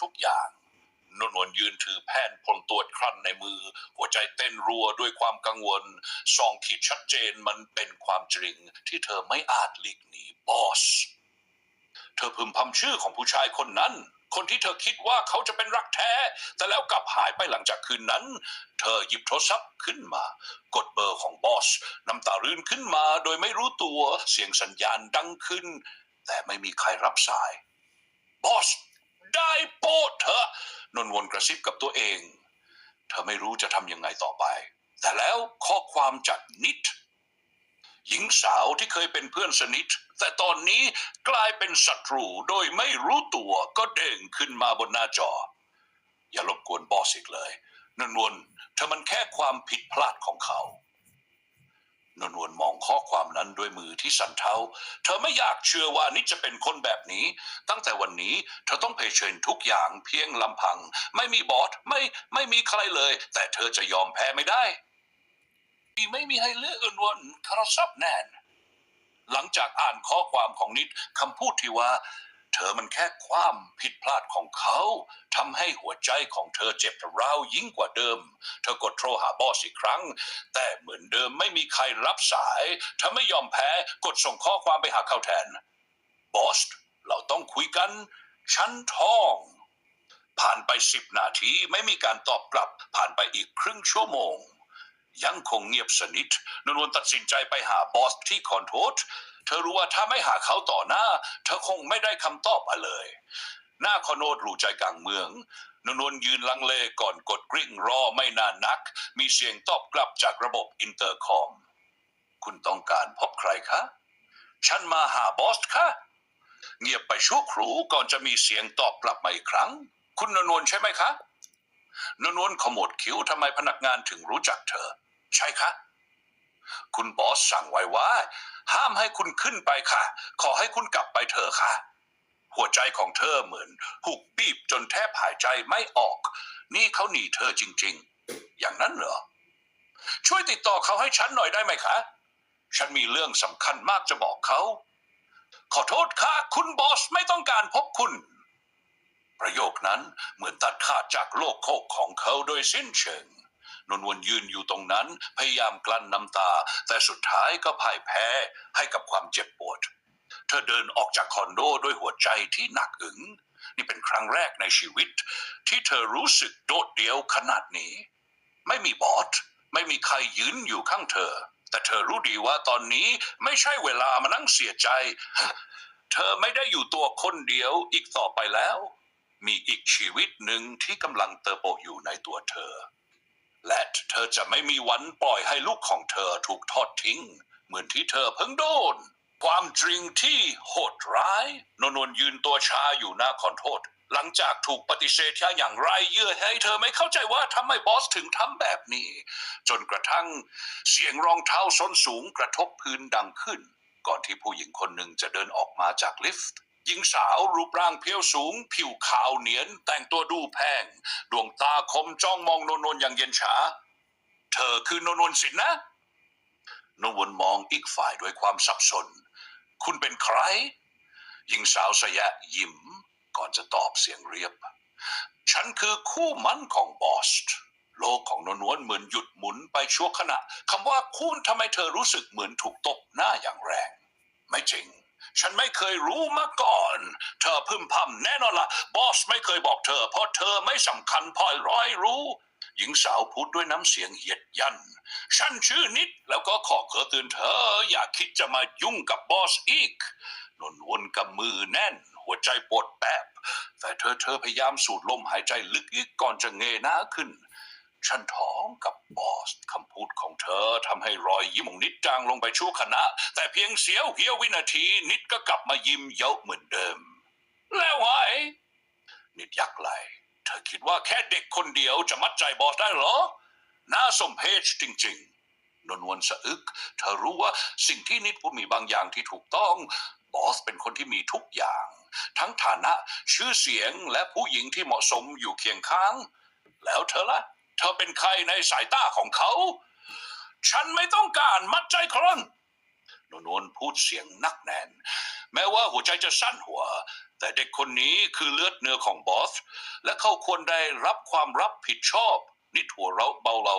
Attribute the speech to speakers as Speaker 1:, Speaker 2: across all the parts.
Speaker 1: ทุกอย่างนนวลยืนถือแผ่นพลตรวจครั่นในมือ หัวใจเต้นรัวด้วยความกังวลซองขีดชัดเจนมันเป็นความจริง ที่เธอไม่อาจหลีกหนีบอส เธอพึมพำชื่อของผู้ชายคนนั้น คนที่เธอคิดว่าเขาจะเป็นรักแท้ แต่แล้วกลับหายไปหลังจากคืนนั้น เธอหยิบโทรศัพท์ขึ้นมา กดเบอร์ของบอส น้ำตารื่นขึ้นมาโดยไม่รู้ตัวเสียงสัญญาณดังขึ้น แต่ไม่มีใครรับสายบอส ได้โปรดเถอะนนวนกระซิบกับตัวเอง เธอไม่รู้จะทำยังไงต่อไป แต่แล้วข้อความจากนิด หญิงสาวที่เคยเป็นเพื่อนสนิท แต่ตอนนี้กลายเป็นศัตรูโดยไม่รู้ตัวก็เด้งขึ้นมาบนหน้าจอ อย่ารบกวนบอสอีกเลยนนวลเธอมันแค่ความผิดพลาดของเขา นนวลมองข้อความนั้นด้วยมือที่สั่นเทา เธอไม่อยากเชื่อว่านิดจะเป็นคนแบบนี้ ตั้งแต่วันนี้เธอต้องเผชิญทุกอย่างเพียงลำพัง ไม่มีบอสไม่ไม่มีใครเลย แต่เธอจะยอมแพ้ไม่ได้ไม่มีให้เลือกอึนวนคาราซับแน่นหลังจากอ่านข้อความของนิดคำพูดที่ว่า เธอมันแค่ความผิดพลาดของเขาทำให้หัวใจของเธอเจ็บร้าวยิ่งกว่าเดิม เธอกดโทรหาบอสอีกครั้ง แต่เหมือนเดิมไม่มีใครรับสายเธอไม่ยอมแพ้กดส่งข้อความไปหาเขาแทน บอส เราต้องคุยกันชั้นทอง ผ่านไปสิบนาทีไม่มีการตอบกลับ ผ่านไปอีกครึ่งชั่วโมง ยังคงเงียบสนิทนนวลตัดสินใจไปหาบอสที่คอนโทสเธอรู้ว่าถ้าไม่หาเขาต่อหน้า เธอคงไม่ได้คำตอบมาเลย หน้าคอนโนดรูใจกลางเมืองนนวลยืนลังเลก่อนกดกริ่งรอไม่นานนัก มีเสียงตอบกลับจากระบบอินเตอร์คอม คุณต้องการพบใครคะ ฉันมาหาบอสคะเงียบไปชั่วครู่ก่อนจะมีเสียงตอบกลับมาอีกครั้ง คุณนนวลใช่ไหมคะนนวลขมวดคิ้วทำไมพนักงานถึงรู้จักเธอ ใช่คะคุณบอสสั่งไว้ว่า ห้ามให้คุณขึ้นไปค่ะ ขอให้คุณกลับไปเถอะค่ะ หัวใจของเธอเหมือนหุกบีบจนแทบหายใจไม่ออก นี่เขาหนีเธอจริง ๆ อย่างนั้นเหรอ ช่วยติดต่อเขาให้ฉันหน่อยได้ไหมคะ ฉันมีเรื่องสำคัญมากจะบอกเขา ขอโทษค่ะ คุณบอสไม่ต้องการพบคุณประโยคนั้นเหมือนตัดขาดจากโลกโคกของเขาโดยสิ้นเชิง นนวลยืนอยู่ตรงนั้น พยายามกลั้นน้ำตา แต่สุดท้ายก็พ่ายแพ้ให้กับความเจ็บปวด เธอเดินออกจากคอนโดด้วยหัวใจที่หนักอึงนี่เป็นครั้งแรกในชีวิต ที่เธอรู้สึกโดดเดี่ยวขนาดนี้ ไม่มีบอสไม่มีใครยืนอยู่ข้างเธอ แต่เธอรู้ดีว่าตอนนี้ไม่ใช่เวลามานั่งเสียใจ เธอไม่ได้อยู่ตัวคนเดียวอีกต่อไปแล้ว มีอีกชีวิตหนึ่งที่กำลังเติบโตอยู่ในตัวเธอ และเธอจะไม่มีวันปล่อยให้ลูกของเธอถูกทอดทิ้ง เหมือนที่เธอเพิ่งโดน ความจริงที่โหดร้าย นนวลยืนตัวชาอยู่หน้าขอโทษ หลังจากถูกปฏิเสธอย่างไรเยื่อให้เธอไม่เข้าใจว่าทำไมบอสถึงทำแบบนี้ จนกระทั่งเสียงรองเท้าส้นสูงกระทบพื้นดังขึ้น ก่อนที่ผู้หญิงคนหนึ่งจะเดินออกมาจากลิฟต์ หญิงสาวรูปร่างเพียวสูง ผิวขาวเนียน แต่งตัวดูแพง ดวงตาคมจ้องมองนนวลอย่างเย็นชา เธอคือนนวลสินนะนนวลมองอีกฝ่ายด้วยความสับสน คุณเป็นใคร หญิงสาวสยะยิ้ม ก่อนจะตอบเสียงเรียบ ฉันคือคู่มั่นของบอสโลกของนนวลเหมือนหยุดหมุนไปชั่วขณะคำว่าคุณทำไมเธอรู้สึกเหมือนถูกตบหน้าอย่างแรง ไม่จริง ฉันไม่เคยรู้มาก่อน เธอพึ่มพำแน่นอนละบอสไม่เคยบอกเธอ เพราะเธอไม่สำคัญพอร้อยรู้ หญิงสาวพูดด้วยน้ำเสียงเหยียดยัน ฉันชื่อนิดแล้วก็ขอขอเตือนเธอ อย่าคิดจะมายุ่งกับบอสอีกนนวนกับมือแน่น หัวใจปวดแปบแต่เธอเธอพยายามสูดลมหายใจลึกอีกก่อนจะเงยหน้าขึ้น ฉันท้องกับบอสคำพูดของเธอทำให้รอยยิ้มของนิดจางลงไปชั่วขณะ แต่เพียงเสี้ยวเหียววินาที นิดก็กลับมายิ้มเย้าเหมือนเดิม แล้วไงนิดยักไหลเธอคิดว่าแค่เด็กคนเดียวจะมัดใจบอสได้เหรอ น่าสมเพชจริง ๆนนวลสะอึก เธอรู้ว่าสิ่งที่นิดพูดมีบางอย่างที่ถูกต้องบอสเป็นคนที่มีทุกอย่าง ทั้งฐานะชื่อเสียงและผู้หญิงที่เหมาะสมอยู่เคียงข้าง แล้วเธอละ่ะ เธอเป็นใครในสายตาของเขา ฉันไม่ต้องการมัดใจครอนนนวลพูดเสียงนักแน่น แม้ว่าหัวใจจะสั้นหัว แต่เด็กคนนี้คือเลือดเนื้อของบอส และเขาควรได้รับความรับผิดชอบ นิดหัวเราเบาเรา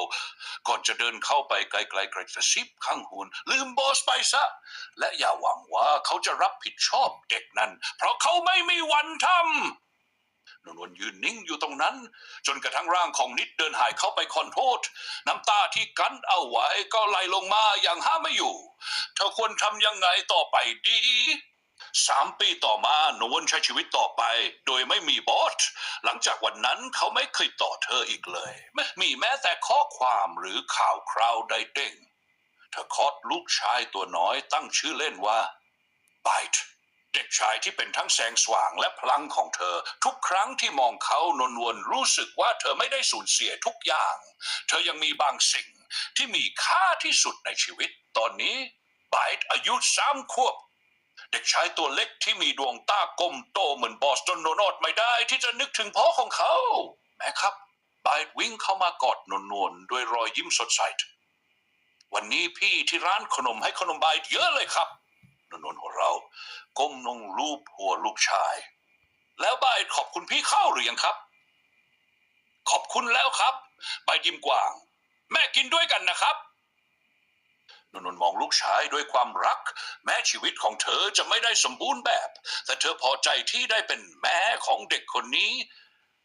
Speaker 1: ก่อนจะเดินเข้าไปไกลๆกระซิบข้างหูนลืมบอสไปซะ และอย่าหวังว่าเขาจะรับผิดชอบเด็กนั้น เพราะเขาไม่มีวันทำ นวลนวลยืนนิ่งอยู่ตรงนั้น จนกระทั่งร่างของนิดเดินหายเข้าไปขอโทษ น้ำตาที่กั้นเอาไว้ก็ไหลลงมาอย่างห้ามไม่อยู่ เธอควรทำยังไงต่อไปดีสามปีต่อมานวลใช้ชีวิตต่อไป โดยไม่มีบอสหลังจากวันนั้นเขาไม่เคยต่อเธออีกเลย ไม่มีแม้แต่ข้อความหรือข่าวคราวใดเด้งเธอคลอดลูกชายตัวน้อยตั้งชื่อเล่นว่าไบท์ เด็กชายที่เป็นทั้งแสงสว่างและพลังของเธอ ทุกครั้งที่มองเขานนวลรู้สึกว่าเธอไม่ได้สูญเสียทุกอย่าง เธอยังมีบางสิ่งที่มีค่าที่สุดในชีวิต ตอนนี้ไบท์อายุสามขวบ เด็กชายตัวเล็กที่มีดวงตากลมโตเหมือนบอสจนโนนอดไม่ได้ที่จะนึกถึงพ่อของเขา แม่ครับไบท์วิ่งเข้ามากอดนนวลด้วยรอยยิ้มสดใสวันนี้พี่ที่ร้านขนมให้ขนมไบท์เยอะเลยครับ นนวลหัวเราก้มลงรูปหัวลูกชาย แล้วไบขอบคุณพี่เข้าหรือยังครับ ขอบคุณแล้วครับไบยิ้มกว้าง แม่กินด้วยกันนะครับนนนท์มองลูกชายด้วยความรัก แม้ชีวิตของเธอจะไม่ได้สมบูรณ์แบบ แต่เธอพอใจที่ได้เป็นแม่ของเด็กคนนี้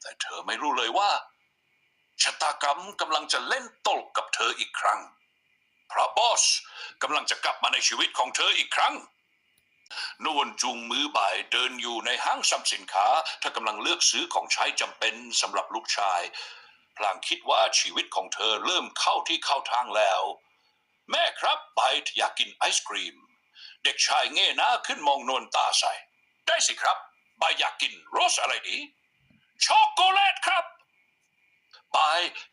Speaker 1: แต่เธอไม่รู้เลยว่าชะตากรรมกำลังจะเล่นตลกกับเธออีกครั้ง เพราะบอสกำลังจะกลับมาในชีวิตของเธออีกครั้ง นวลจูงมือบ่ายเดินอยู่ในห้างสรรพสินค้าเธอกำลังเลือกซื้อของใช้จำเป็นสำหรับลูกชาย พลางคิดว่าชีวิตของเธอเริ่มเข้าที่เข้าทางแล้ว แม่ครับไบท์อยากกินไอศกรีม เด็กชายเง่หน้าขึ้นมองนวลตาใส่ได้สิครับไบท์อยากกินรสอะไรดีช็อกโกแลตครับ ไป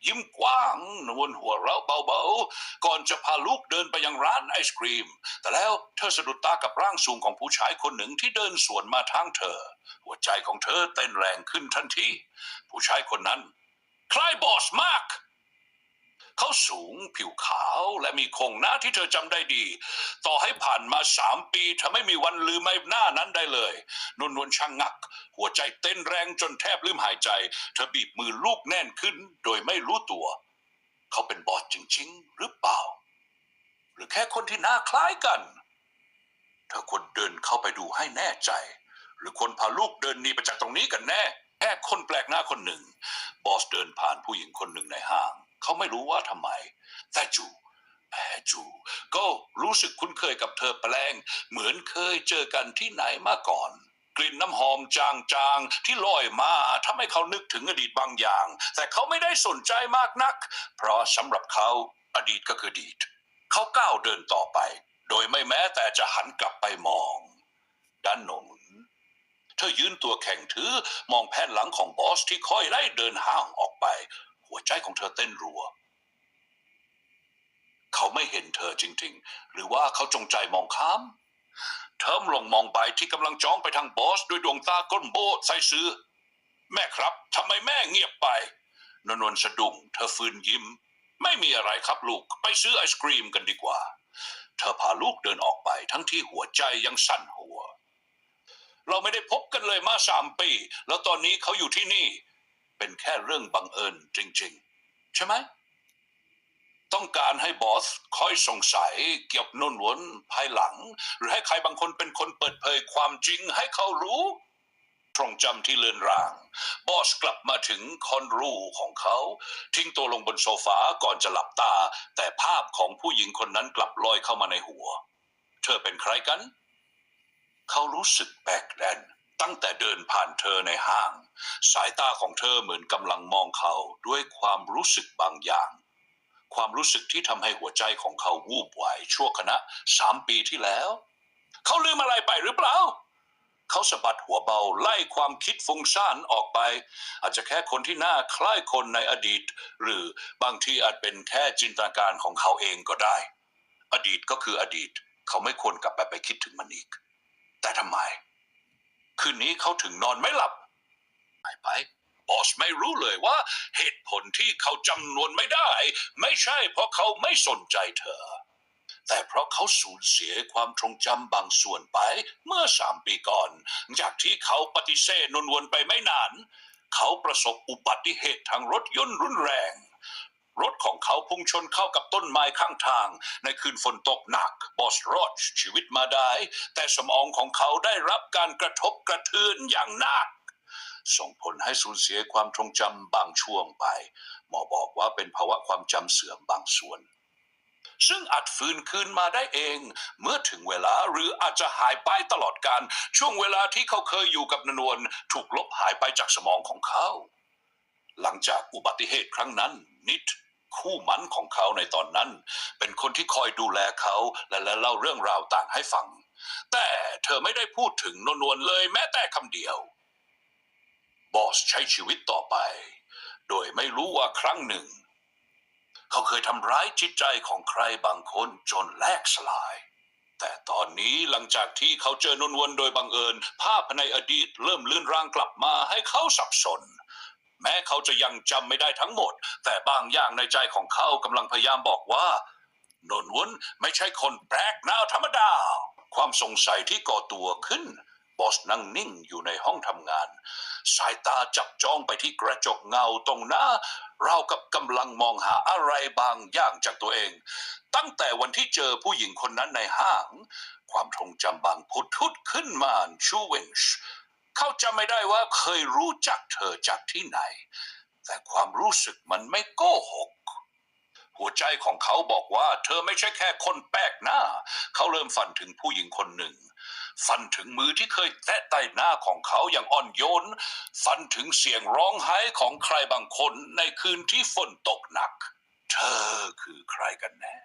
Speaker 1: ยิ้มกว้างนวลหัวเราะเบาๆ ก่อนจะพาลูกเดินไปยังร้านไอศครีม แต่แล้วเธอสะดุดตากับร่างสูงของผู้ชายคนหนึ่งที่เดินสวนมาทางเธอ หัวใจของเธอเต้นแรงขึ้นทันทีผู้ชายคนนั้น ใครบอสมาก เขาสูงผิวขาวและมีโครงหน้าที่เธอจำได้ดี ต่อให้ผ่านมาสามปีเธอไม่มีวันลืมไอ้หน้านั้นได้เลยนวลนวลช่างงัก หัวใจเต้นแรงจนแทบลืมหายใจ เธอบีบมือลูกแน่นขึ้น โดยไม่รู้ตัว เขาเป็นบอสจริง ๆ หรือเปล่า หรือแค่คนที่หน้าคล้ายกันเธอควรเดินเข้าไปดูให้แน่ใจ หรือควรพาลูกเดินหนีไปจากตรงนี้กันแน่แค่คนแปลกหน้าคนหนึ่ง บอสเดินผ่านผู้หญิงคนหนึ่งในห้าง เขาไม่รู้ว่าทำไม แต่จู่แม่จู่ก็รู้สึกคุ้นเคยกับเธอแปลง เหมือนเคยเจอกันที่ไหนมาก่อน กลิ่นน้ำหอมจางๆ ที่ลอยมาทำให้เขานึกถึงอดีตบางอย่าง แต่เขาไม่ได้สนใจมากนัก เพราะสำหรับเขาอดีตก็คืออดีต เขาก้าวเดินต่อไป โดยไม่แม้แต่จะหันกลับไปมอง ด้านโน้นเธอยืนตัวแข็งถือมองแผ่นหลังของบอสที่ค่อยไล่เดินห่างออกไป ใจของเธอเต้นรัว เขาไม่เห็นเธอจริง ๆ หรือว่าเขาจงใจมองข้าม เธอลงมองไปที่กำลังจ้องไปทางบอสด้วยดวงตาก้นโบใส่ซื้อ แม่ครับทำไมแม่เงียบไปนนวลสะดุ้งเธอฟื้นยิ้ม ไม่มีอะไรครับลูกไปซื้อไอศกรีมกันดีกว่า เธอพาลูกเดินออกไปทั้งที่หัวใจยังสั่นหัว เราไม่ได้พบกันเลยมาสามปี แล้วตอนนี้เขาอยู่ที่นี่ เป็นแค่เรื่องบังเอิญจริง ๆ ใช่ไหม ต้องการให้บอสคอยสงสัยเกี่ยวกับนนวนภายหลัง หรือให้ใครบางคนเป็นคนเปิดเผยความจริงให้เขารู้ตรงจำที่เลือนราง บอสกลับมาถึงคอนรูของเขา ทิ้งตัวลงบนโซฟาก่อนจะหลับตา แต่ภาพของผู้หญิงคนนั้นกลับลอยเข้ามาในหัว เธอเป็นใครกัน เขารู้สึกแปลกแดน ตั้งแต่เดินผ่านเธอในห้าง สายตาของเธอเหมือนกำลังมองเขาด้วยความรู้สึกบางอย่าง ความรู้สึกที่ทำให้หัวใจของเขาวูบไหวชั่วขณะสามปีที่แล้ว เขาลืมอะไรไปหรือเปล่า เขาสะบัดหัวเบาไล่ความคิดฟุ้งซ่านออกไป อาจจะแค่คนที่หน้าคล้ายคนในอดีต หรือบางทีอาจเป็นแค่จินตนาการของเขาเองก็ได้ อดีตก็คืออดีต เขาไม่ควรกลับไปไปคิดถึงมันอีก แต่ทำไม คืนนี้เขาถึงนอนไม่หลับไปไปบอสไม่รู้เลยว่า เหตุผลที่เขาจำนวนไม่ได้ ไม่ใช่เพราะเขาไม่สนใจเธอ แต่เพราะเขาสูญเสียความทรงจำบางส่วนไปเมื่อสามปีก่อน จากที่เขาปฏิเสธนนวนไปไม่นาน เขาประสบอุบัติเหตุทางรถยนต์รุนแรง รถของเขาพุ่งชนเข้ากับต้นไม้ข้างทาง ในคืนฝนตกหนัก บอสรอดชีวิตมาได้ แต่สมองของเขาได้รับการกระทบกระเทือนอย่างหนัก ส่งผลให้สูญเสียความทรงจำบางช่วงไป หมอบอกว่าเป็นภาวะความจำเสื่อมบางส่วน ซึ่งอาจฟื้นคืนมาได้เอง เมื่อถึงเวลาหรืออาจจะหายไปตลอดการ ช่วงเวลาที่เขาเคยอยู่กับนนวลถูกลบหายไปจากสมองของเขาหลังจากอุบัติเหตุครั้งนั้นนิด คู่หมันของเขาในตอนนั้น เป็นคนที่คอยดูแลเขาและและเล่าเรื่องราวต่างให้ฟัง แต่เธอไม่ได้พูดถึงนนวลเลยแม้แต่คำเดียว บอสใช้ชีวิตต่อไป โดยไม่รู้ว่าครั้งหนึ่ง เขาเคยทำร้ายจิตใจของใครบางคนจนแลกสลาย แต่ตอนนี้หลังจากที่เขาเจอนนวนโดยบังเอิญ ภาพในอดีตเริ่มเลื่อนร่างกลับมาให้เขาสับสน แม้เขาจะยังจำไม่ได้ทั้งหมด แต่บางอย่างในใจของเขากำลังพยายามบอกว่า นนวุนไม่ใช่คนแปลกหน้าธรรมดา ความสงสัยที่ก่อตัวขึ้น บอสนั่งนิ่งอยู่ในห้องทำงาน สายตาจับจ้องไปที่กระจกเงาตรงหน้า เรากับกำลังมองหาอะไรบางอย่างจากตัวเอง ตั้งแต่วันที่เจอผู้หญิงคนนั้นในห้าง ความทรงจำบางพุดทุดขึ้นมาชูเวนช์ เขาจำไม่ได้ว่าเคยรู้จักเธอจากที่ไหน แต่ความรู้สึกมันไม่โกหก หัวใจของเขาบอกว่า เธอไม่ใช่แค่คนแปลกหน้า เขาเริ่มฝันถึงผู้หญิงคนหนึ่ง ฝันถึงมือที่เคยแตะใต้หน้าของเขาอย่างอ่อนโยน ฝันถึงเสียงร้องไห้ของใครบางคนในคืนที่ฝนตกหนัก เธอคือใครกันแน่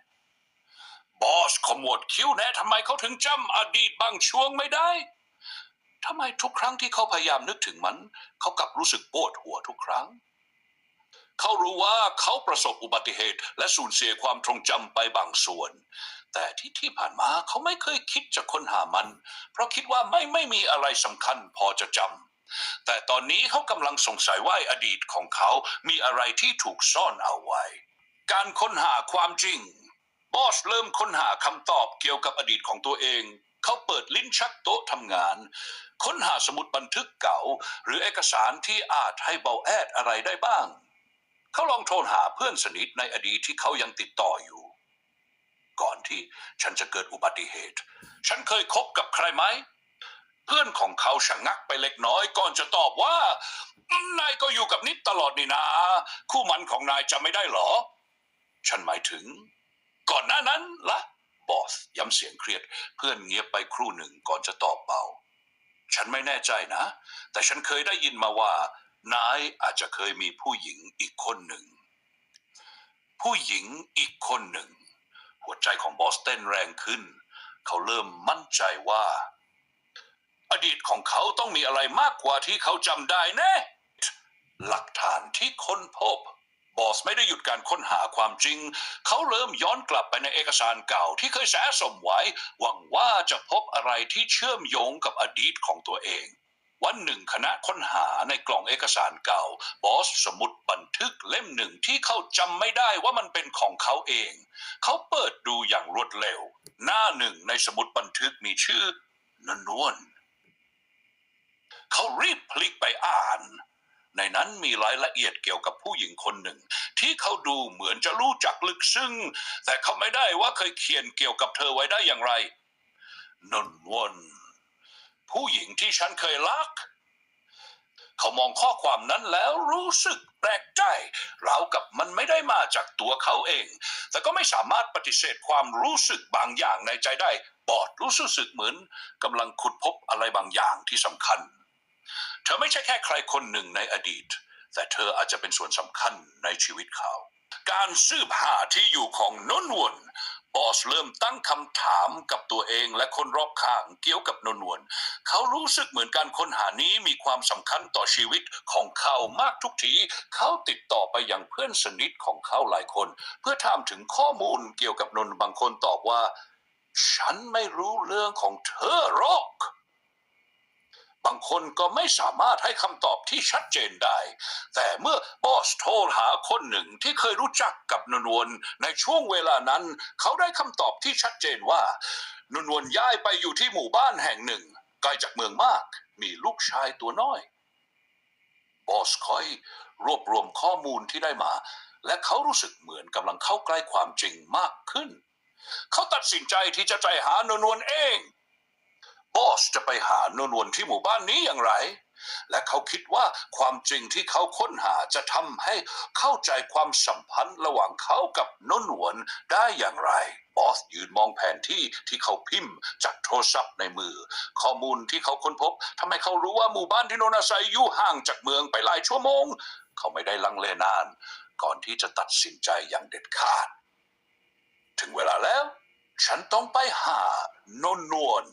Speaker 1: บอสขมวดคิ้วแน่ทำไมเขาถึงจำอดีตบางช่วงไม่ได้ ทำไมทุกครั้งที่เขาพยายามนึกถึงมัน เขากลับรู้สึกปวดหัวทุกครั้ง เขารู้ว่าเขาประสบอุบัติเหตุ และสูญเสียความทรงจำไปบางส่วน แต่ที่ที่ผ่านมาเขาไม่เคยคิดจะค้นหามัน เพราะคิดว่าไม่ไม่มีอะไรสำคัญพอจะจำแต่ตอนนี้เขากำลังสงสัยว่าอดีตของเขา มีอะไรที่ถูกซ่อนเอาไว้ การค้นหาความจริงบอสเริ่มค้นหาคำตอบเกี่ยวกับอดีตของตัวเอง เขาเปิดลิ้นชักโต๊ะทำงาน ค้นหาสมุดบันทึกเก่า หรือเอกสารที่อาจให้เบาแอดอะไรได้บ้าง เขาลองโทรหาเพื่อนสนิทในอดีตที่เขายังติดต่ออยู่ ก่อนที่ฉันจะเกิดอุบัติเหตุ ฉันเคยคบกับใครไหม เพื่อนของเขาชะงักไปเล็กน้อยก่อนจะตอบว่านายก็อยู่กับนิดตลอดนี่นาคู่มันของนายจำไม่ได้หรอ ฉันหมายถึง ก่อนหน้านั้นล่ะ บอส ย้ำเสียงเครียด เพื่อนเงียบไปครู่หนึ่งก่อนจะตอบเบา ฉันไม่แน่ใจนะ แต่ฉันเคยได้ยินมาว่า นายอาจจะเคยมีผู้หญิงอีกคนหนึ่ง ผู้หญิงอีกคนหนึ่ง หัวใจของบอสเต้นแรงขึ้น เขาเริ่มมั่นใจว่า อดีตของเขาต้องมีอะไรมากกว่าที่เขาจำได้แน่หลักฐานที่ค้นพบ บอสไม่ได้หยุดการค้นหาความจริง เขาเริ่มย้อนกลับไปในเอกสารเก่าที่เคยสะสมไว้ หวังว่าจะพบอะไรที่เชื่อมโยงกับอดีตของตัวเอง วันหนึ่งคณะค้นหาในกล่องเอกสารเก่า บอสสมุดบันทึกเล่มหนึ่งที่เขาจำไม่ได้ว่ามันเป็นของเขาเอง เขาเปิดดูอย่างรวดเร็ว หน้าหนึ่งในสมุดบันทึกมีชื่อนนวลเขารีบพลิกไปอ่าน ในนั้นมีรายละเอียดเกี่ยวกับผู้หญิงคนหนึ่ง ที่เขาดูเหมือนจะรู้จักลึกซึ้งแต่เขาไม่ได้ว่าเคยเขียนเกี่ยวกับเธอไว้ได้อย่างไรนนวนผู้หญิงที่ฉันเคยรัก เขามองข้อความนั้นแล้วรู้สึกแปลกใจราวกับมันไม่ได้มาจากตัวเขาเอง แต่ก็ไม่สามารถปฏิเสธความรู้สึกบางอย่างในใจได้ บอดรู้สึกเหมือนกำลังขุดพบอะไรบางอย่างที่สำคัญ เธอไม่ใช่แค่ใครคนหนึ่งในอดีต แต่เธออาจจะเป็นส่วนสำคัญในชีวิตเขา การสืบหาที่อยู่ของนนวนบอสเริ่มตั้งคำถามกับตัวเองและคนรอบข้างเกี่ยวกับนนวนเขารู้สึกเหมือนการค้นหานี้มีความสำคัญต่อชีวิตของเขามากทุกที เขาติดต่อไปยังเพื่อนสนิทของเขาหลายคน เพื่อถามถึงข้อมูลเกี่ยวกับนนบางคนตอบว่า ฉันไม่รู้เรื่องของเธอหรอก บางคนก็ไม่สามารถให้คำตอบที่ชัดเจนได้ แต่เมื่อบอสโทรหาคนหนึ่งที่เคยรู้จักกับนนวลในช่วงเวลานั้น เขาได้คำตอบที่ชัดเจนว่านนวลย้ายไปอยู่ที่หมู่บ้านแห่งหนึ่งไกลจากเมืองมาก มีลูกชายตัวน้อยบอสคอยรวบรวมข้อมูลที่ได้มา และเขารู้สึกเหมือนกำลังเข้าใกล้ความจริงมากขึ้น เขาตัดสินใจที่จะใจหานนวลเอง บอสจะไปหานนวลที่หมู่บ้านนี้อย่างไร และเขาคิดว่าความจริงที่เขาค้นหาจะทำให้เข้าใจความสัมพันธ์ระหว่างเขากับนนวลได้อย่างไร บอสยืนมองแผนที่ที่เขาพิมพ์จากโทรศัพท์ในมือ ข้อมูลที่เขาค้นพบทำให้เขารู้ว่าหมู่บ้านที่นนอาศัยอยู่ห่างจากเมืองไปหลายชั่วโมง เขาไม่ได้ลังเลนาน ก่อนที่จะตัดสินใจอย่างเด็ดขาด ถึงเวลาแล้ว ฉันต้องไปหานนนวล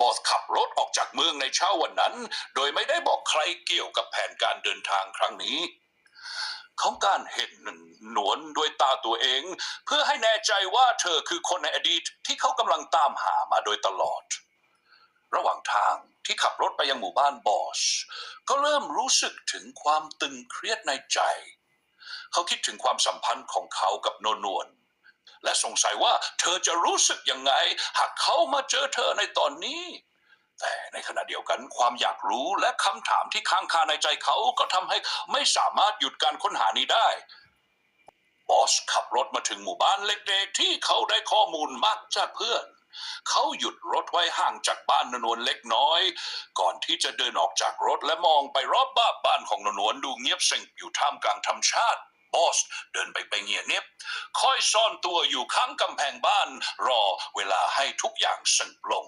Speaker 1: บอสขับรถออกจากเมืองในเช้าวันนั้น โดยไม่ได้บอกใครเกี่ยวกับแผนการเดินทางครั้งนี้ของการเห็นหนวนด้วยตาตัวเอง เพื่อให้แน่ใจว่าเธอคือคนในอดีตที่เขากำลังตามหามาโดยตลอด ระหว่างทางที่ขับรถไปยังหมู่บ้านบอสก็เริ่มรู้สึกถึงความตึงเครียดในใจ เขาคิดถึงความสัมพันธ์ของเขากับโนนวล และสงสัยว่าเธอจะรู้สึกยังไง หากเขามาเจอเธอในตอนนี้ แต่ในขณะเดียวกันความอยากรู้และคำถามที่ค้างคาในใจเขาก็ทำให้ไม่สามารถหยุดการค้นหานี้ได้บอสขับรถมาถึงหมู่บ้านเล็กๆ ที่เขาได้ข้อมูลมากจากเพื่อน เขาหยุดรถไว้ห่างจากบ้านนนวลเล็กน้อย ก่อนที่จะเดินออกจากรถและมองไปรอบบ้านบ้านของนนวลดูเงียบสงบอยู่ท่ามกลางธรรมชาติ บอสเดินไปไปเงียบเนียบ คอยซ่อนตัวอยู่ข้างกำแพงบ้าน รอเวลาให้ทุกอย่างสงบลง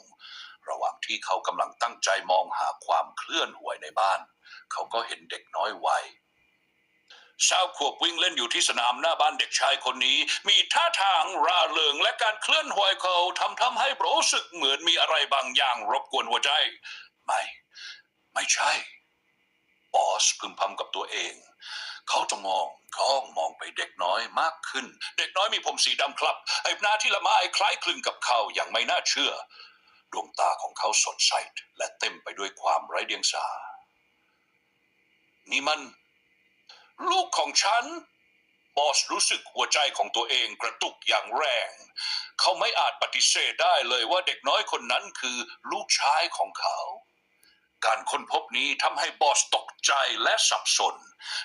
Speaker 1: ระหว่างที่เขากำลังตั้งใจมองหาความเคลื่อนไหวในบ้าน เขาก็เห็นเด็กน้อยวัยสาวขวบวิ่งเล่นอยู่ที่สนามหน้าบ้านเด็กชายคนนี้ มีท่าทางร่าเริงและการเคลื่อนไหวเขาทำทำให้รู้สึกเหมือนมีอะไรบางอย่างรบกวนหัวใจ ไม่ ไม่ใช่ บอสพึมพำกับตัวเอง เขาจะมอง เขามองไปเด็กน้อยมากขึ้น เด็กน้อยมีผมสีดำครับไอ้หน้าที่ละไม้คล้ายคลึงกับเขาอย่างไม่น่าเชื่อ ดวงตาของเขาสดใสและเต็มไปด้วยความไร้เดียงสา นี่มัน ลูกของฉัน บอสรู้สึกหัวใจของตัวเองกระตุกอย่างแรง เขาไม่อาจปฏิเสธได้เลยว่าเด็กน้อยคนนั้นคือลูกชายของเขา การค้นพบนี้ทำให้บอสตกใจและสับสน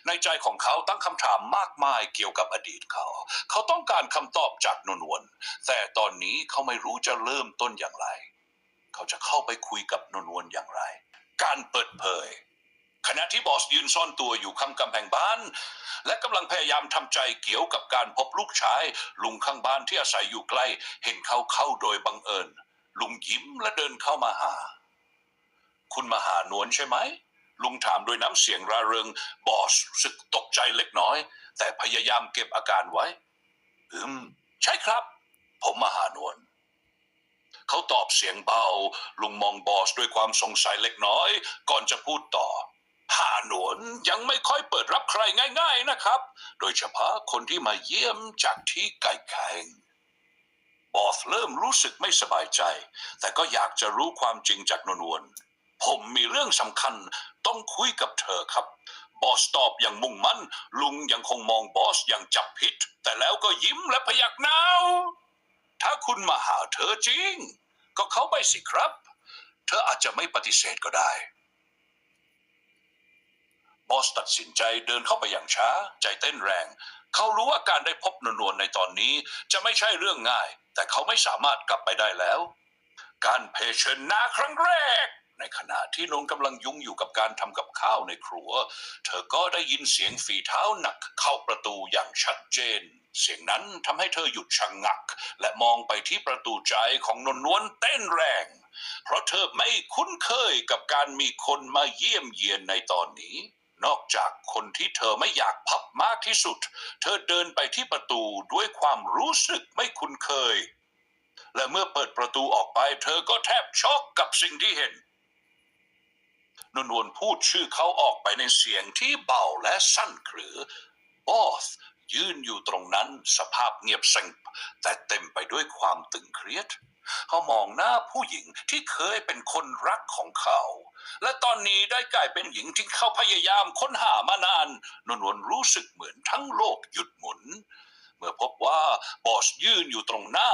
Speaker 1: ในใจของเขาตั้งคำถามมากมายเกี่ยวกับอดีตเขา เขาต้องการคำตอบจากนนวลแต่ตอนนี้เขาไม่รู้จะเริ่มต้นอย่างไร เขาจะเข้าไปคุยกับนนวลอย่างไร การเปิดเผย ขณะที่บอสยืนซ่อนตัวอยู่ข้างกำแพงบ้าน และกำลังพยายามทำใจเกี่ยวกับการพบลูกชาย ลุงข้างบ้านที่อาศัยอยู่ใกล้ เห็นเขาเข้าโดยบังเอิญ ลุงยิ้มและเดินเข้ามาหา คุณมาหานวลใช่ไหม ลุงถามด้วยน้ำเสียงร่าเริง บอสสึกตกใจเล็กน้อย แต่พยายามเก็บอาการไว้ อืม ใช่ครับ ผมมาหานวลเขาตอบเสียงเบา ลุงมองบอสด้วยความสงสัยเล็กน้อย ก่อนจะพูดต่อหาหนวนยังไม่ค่อยเปิดรับใครง่าย ๆนะครับ โดยเฉพาะคนที่มาเยี่ยมจากที่ไกลแข่งบอสเริ่มรู้สึกไม่สบายใจ แต่ก็อยากจะรู้ความจริงจากนนวล ผมมีเรื่องสำคัญ ต้องคุยกับเธอครับ บอสตอบอย่างมุ่งมั่น ลุงยังคงมองบอสอย่างจับผิด แต่แล้วก็ยิ้มและพยักหน้าถ้าคุณมาหาเธอจริง ก็เข้าไปสิครับ เธออาจจะไม่ปฏิเสธก็ได้ บอสตัดสินใจเดินเข้าไปอย่างช้า ใจเต้นแรง เขารู้ว่าการได้พบนนวลในตอนนี้จะไม่ใช่เรื่องง่าย แต่เขาไม่สามารถกลับไปได้แล้ว การเผชิญหน้าครั้งแรก ในขณะที่นนกำลังยุ่งอยู่กับการทำกับข้าวในครัว เธอก็ได้ยินเสียงฝีเท้าหนักเข้าประตูอย่างชัดเจน เสียงนั้นทำให้เธอหยุดชะงงัก และมองไปที่ประตูใจของนนนวลเต้นแรง เพราะเธอไม่คุ้นเคยกับการมีคนมาเยี่ยมเยียนในตอนนี้ นอกจากคนที่เธอไม่อยากพับมากที่สุด เธอเดินไปที่ประตูด้วยความรู้สึกไม่คุ้นเคยและเมื่อเปิดประตูออกไป เธอก็แทบช็อกกับสิ่งที่เห็น นนวลพูดชื่อเขาออกไปในเสียงที่เบาและสั้นครือบอสยืนอยู่ตรงนั้นสภาพเงียบสงบแต่เต็มไปด้วยความตึงเครียด เขามองหน้าผู้หญิงที่เคยเป็นคนรักของเขา และตอนนี้ได้กลายเป็นหญิงที่เขาพยายามค้นหามานานนนวนรู้สึกเหมือนทั้งโลกหยุดหมุน เมื่อพบว่าบอสยืนอยู่ตรงหน้า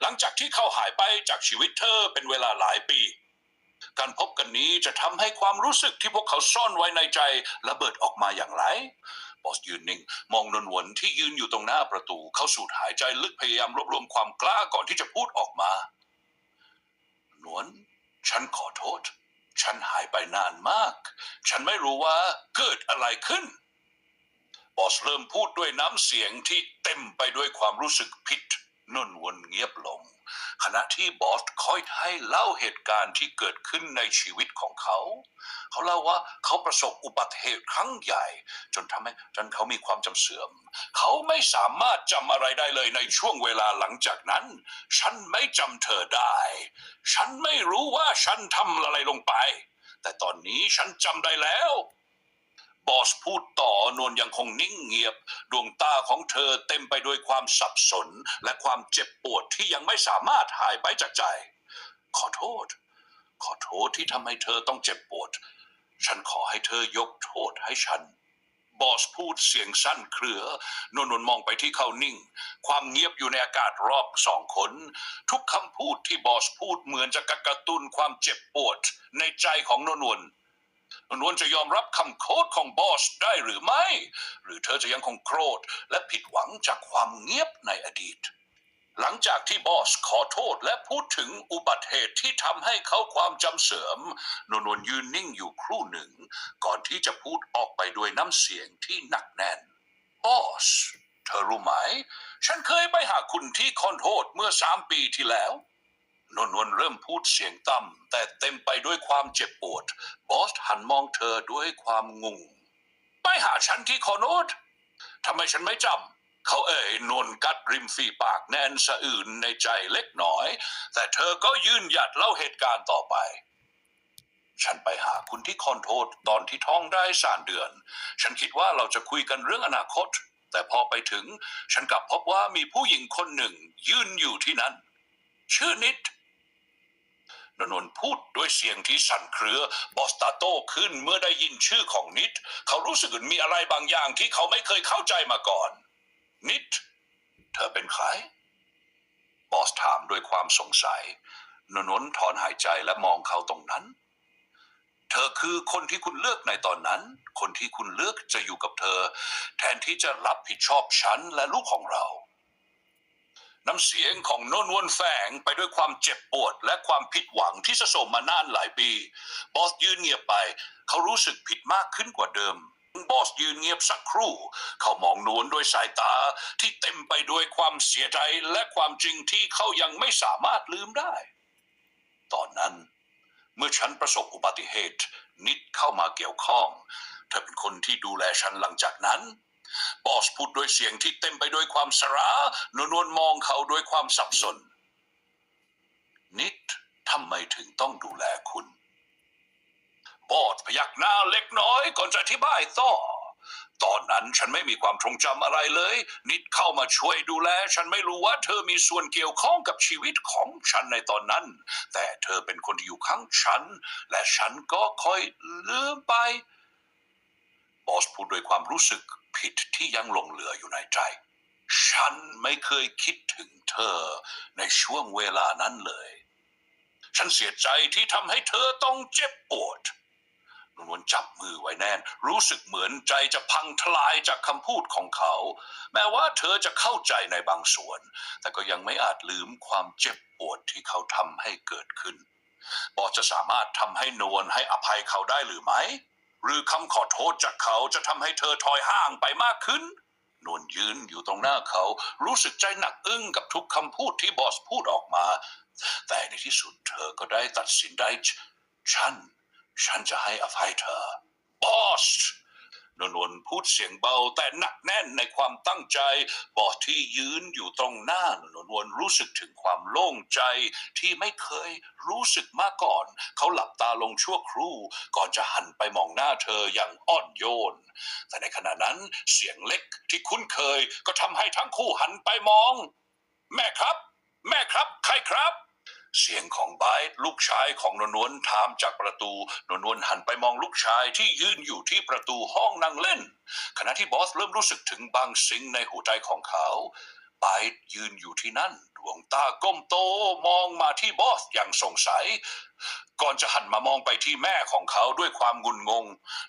Speaker 1: หลังจากที่เขาหายไปจากชีวิตเธอเป็นเวลาหลายปี การพบกันนี้จะทำให้ความรู้สึกที่พวกเขาซ่อนไว้ในใจระเบิดออกมาอย่างไรบอสยืนนิ่ง มองนนวนที่ยืนอยู่ตรงหน้าประตู เขาสูดหายใจลึกพยายามรวบรวมความกล้าก่อนที่จะพูดออกมา นวลฉันขอโทษ ฉันหายไปนานมาก ฉันไม่รู้ว่าเกิดอะไรขึ้น บอสเริ่มพูดด้วยน้ำเสียงที่เต็มไปด้วยความรู้สึกผิด นุ่นวนเงียบลง ขณะที่บอสคอยให้เล่าเหตุการณ์ที่เกิดขึ้นในชีวิตของเขา เขาเล่าว่าเขาประสบอุบัติเหตุครั้งใหญ่ จนทำให้จนเขามีความจำเสื่อม เขาไม่สามารถจำอะไรได้เลยในช่วงเวลาหลังจากนั้น ฉันไม่จำเธอได้ ฉันไม่รู้ว่าฉันทำอะไรลงไป แต่ตอนนี้ฉันจำได้แล้ว บอสพูดต่อนวลยังคงนิ่งเงียบ ดวงตาของเธอเต็มไปด้วยความสับสน และความเจ็บปวดที่ยังไม่สามารถหายไปจากใจ ขอโทษ ขอโทษที่ทำให้เธอต้องเจ็บปวด ฉันขอให้เธอยกโทษให้ฉัน บอสพูดเสียงสั้นเครือนวลนวลมองไปที่เขานิ่ง ความเงียบอยู่ในอากาศรอบสองคน ทุกคำพูดที่บอสพูดเหมือนจะกระตุ้นความเจ็บปวด ในใจของนว นวลนวลจะยอมรับคำโคดของบอสได้หรือไม่ หรือเธอจะยังคงโกรธและผิดหวังจากความเงียบในอดีต หลังจากที่บอสขอโทษและพูดถึงอุบัติเหตุที่ทำให้เขาความจำเสื่อมนวลนวลยืนนิ่งอยู่ครู่หนึ่ง ก่อนที่จะพูดออกไปด้วยน้ำเสียงที่หนักแน่นบอสเธอรู้ไหม ฉันเคยไปหาคุณที่คอนโทษเมื่อสามปีที่แล้ว นนวนเริ่มพูดเสียงต่ำแต่เต็มไปด้วยความเจ็บปวด บอสหันมองเธอด้วยความงงไปหาฉันที่คอนโทษทำไมฉันไม่จำเขาเอ่ยนวลกัดริมฝีปากแน่นสะอื่นในใจเล็กน้อย แต่เธอก็ยืนหยัดเล่าเหตุการณ์ต่อไป ฉันไปหาคุณที่คอนโทษตอนที่ท้องได้สามเดือน ฉันคิดว่าเราจะคุยกันเรื่องอนาคต แต่พอไปถึง ฉันกลับพบว่ามีผู้หญิงคนหนึ่ง ยืนอยู่ที่นั่นชื่อนิด นนนท์พูดด้วยเสียงที่สั่นเครือบอสตาโต้ขึ้นเมื่อได้ยินชื่อของนิด เขารู้สึกเหมือนมีอะไรบางอย่างที่เขาไม่เคยเข้าใจมาก่อน นิด เธอเป็นใคร บอสถามด้วยความสงสัยนนนท์ถอนหายใจและมองเขาตรงนั้น เธอคือคนที่คุณเลือกในตอนนั้น คนที่คุณเลือกจะอยู่กับเธอ แทนที่จะรับผิดชอบฉันและลูกของเรา น้ำเสียงของโนนวนแฝงไปด้วยความเจ็บปวด และความผิดหวังที่สะสมมานานหลายปี บอสยืนเงียบไป เขารู้สึกผิดมากขึ้นกว่าเดิม บอสยืนเงียบสักครู่ เขามองนวลด้วยสายตาที่เต็มไปด้วยความเสียใจและความจริงที่เขายังไม่สามารถลืมได้ ตอนนั้น เมื่อฉันประสบอุบัติเหตุนิดเข้ามาเกี่ยวข้องเธอเป็นคนที่ดูแลฉันหลังจากนั้น บอสพูดด้วยเสียงที่เต็มไปด้วยความสรานวลนวลมองเขาด้วยความสับสน นิดทำไมถึงต้องดูแลคุณ บอสพยักหน้าเล็กน้อยก่อนจะอธิบายต่อ ตอนนั้นฉันไม่มีความทรงจำอะไรเลย นิดเข้ามาช่วยดูแล ฉันไม่รู้ว่าเธอมีส่วนเกี่ยวข้องกับชีวิตของฉันในตอนนั้น แต่เธอเป็นคนที่อยู่ข้างฉัน และฉันก็ค่อยลืมไป บอสพูดด้วยความรู้สึก ผิดที่ยังหลงเหลืออยู่ในใจ ฉันไม่เคยคิดถึงเธอในช่วงเวลานั้นเลย ฉันเสียใจที่ทำให้เธอต้องเจ็บปวดนวลจับมือไว้แน่น รู้สึกเหมือนใจจะพังทลายจากคำพูดของเขา แม้ว่าเธอจะเข้าใจในบางส่วน แต่ก็ยังไม่อาจลืมความเจ็บปวดที่เขาทำให้เกิดขึ้นบอจะสามารถทำให้นวลให้อภัยเขาได้หรือไม่ หรือคำขอโทษจากเขาจะทำให้เธอถอยห่างไปมากขึ้น นวลยืนอยู่ตรงหน้าเขา รู้สึกใจหนักอึ้งกับทุกคำพูดที่บอสพูดออกมา แต่ในที่สุดเธอก็ได้ตัดสินได้ ฉัน ฉันจะให้อภัยเธอ บอส นนวนพูดเสียงเบาแต่หนักแน่นในความตั้งใจบอสที่ยืนอยู่ตรงหน้านนวนรู้สึกถึงความโล่งใจที่ไม่เคยรู้สึกมาก่อน เขาหลับตาลงชั่วครู่ก่อนจะหันไปมองหน้าเธออย่างอ่อนโยน แต่ในขณะนั้นเสียงเล็กที่คุ้นเคยก็ทำให้ทั้งคู่หันไปมอง แม่ครับ แม่ครับ ใครครับ เสียงของไบร์ลูกชายของนวลนวลถามจากประตูนวลนวลหันไปมองลูกชายที่ยืนอยู่ที่ประตูห้องนั่งเล่น ขณะที่บอสเริ่มรู้สึกถึงบางสิ่งในหัวใจของเขาไบร์ยืนอยู่ที่นั่นดวงตาก้มโตมองมาที่บอสอย่างสงสัย ก่อนจะหันมามองไปที่แม่ของเขาด้วยความงุนงง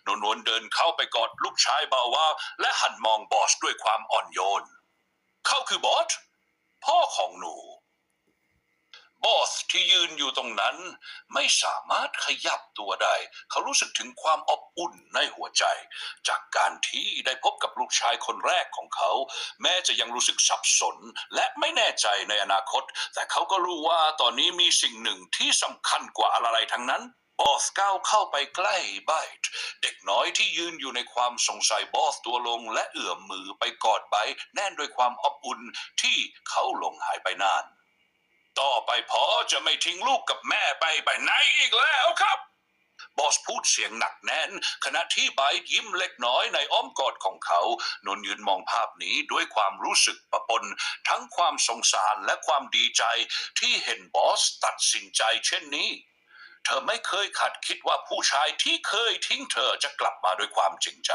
Speaker 1: นวลนวลเดินเข้าไปกอดลูกชายเบาว่า และหันมองบอสด้วยความอ่อนโยน เขาคือบอสพ่อของหนู บอสที่ยืนอยู่ตรงนั้น ไม่สามารถขยับตัวได้ เขารู้สึกถึงความอบอุ่นในหัวใจ จากการที่ได้พบกับลูกชายคนแรกของเขา แม้จะยังรู้สึกสับสน และไม่แน่ใจในอนาคต แต่เขาก็รู้ว่าตอนนี้มีสิ่งหนึ่งที่สำคัญกว่าอะไรทั้งนั้นบอสก้าวเข้าไปใกล้ไบต์เด็กน้อยที่ยืนอยู่ในความสงสัยบอสตัวลงและเอื้อมมือไปกอดไบต์แน่นด้วยความอบอุ่นที่เขาหลงหายไปนาน ต่อไปพ่อจะไม่ทิ้งลูกกับแม่ไปไปไหนอีกแล้วครับ บอสพูดเสียงหนักแน่น ขณะที่ไบร์ทยิ้มเล็กน้อยในอ้อมกอดของเขา นนยืนมองภาพนี้ด้วยความรู้สึกปะปน ทั้งความสงสารและความดีใจที่เห็นบอสตัดสินใจเช่นนี้ เธอไม่เคยขัดคิดว่าผู้ชายที่เคยทิ้งเธอจะกลับมาด้วยความจริงใจ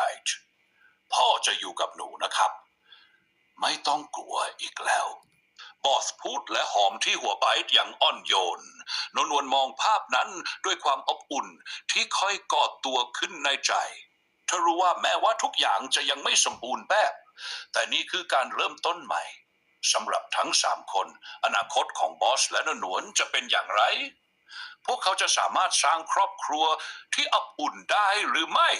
Speaker 1: พ่อจะอยู่กับหนูนะครับ ไม่ต้องกลัวอีกแล้ว บอสพูดและหอมที่หัวไบต์อย่างอ่อนโยน นนวลมองภาพนั้นด้วยความอบอุ่นที่ค่อยกอดตัวขึ้นในใจ เธอรู้ว่าแม้ว่าทุกอย่างจะยังไม่สมบูรณ์แบบ แต่นี่คือการเริ่มต้นใหม่สำหรับทั้งสามคน อนาคตของบอสและนนวลจะเป็นอย่างไร พวกเขาจะสามารถสร้างครอบครัวที่อบอุ่นได้หรือไม่